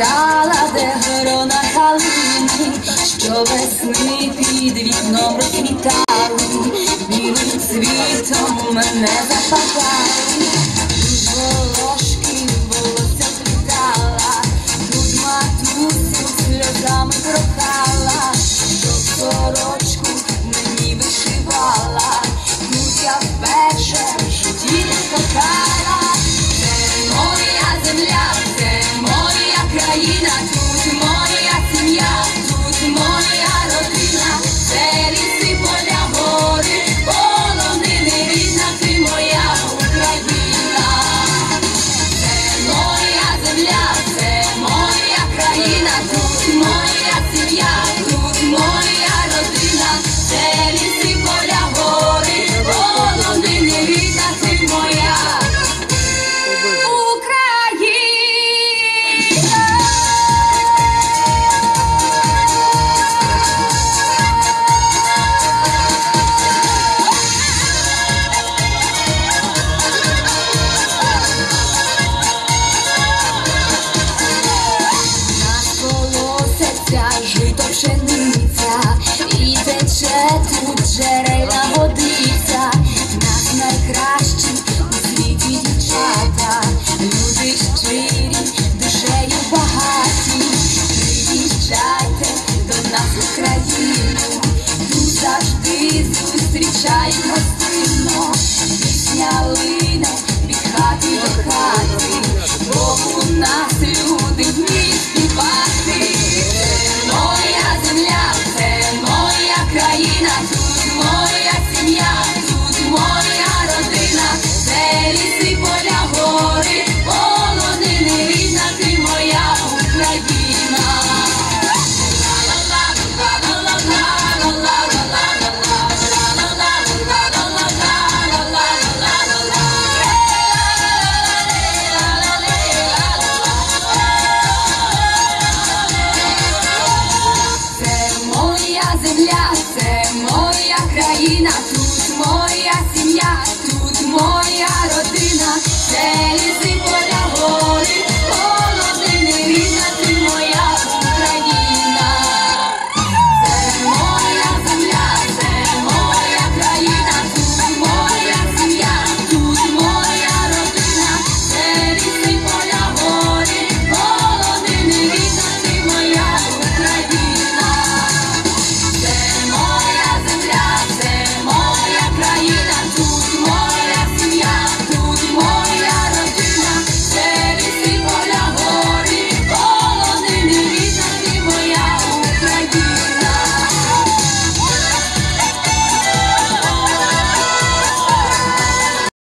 стала, де ворона калини, що весни під вікном розквітали, білим цвітом мене западали, волошки волосся плітала, тут матусю сльозами крока. земля, це моя країна, тут моя сім'я, тут моя родина. це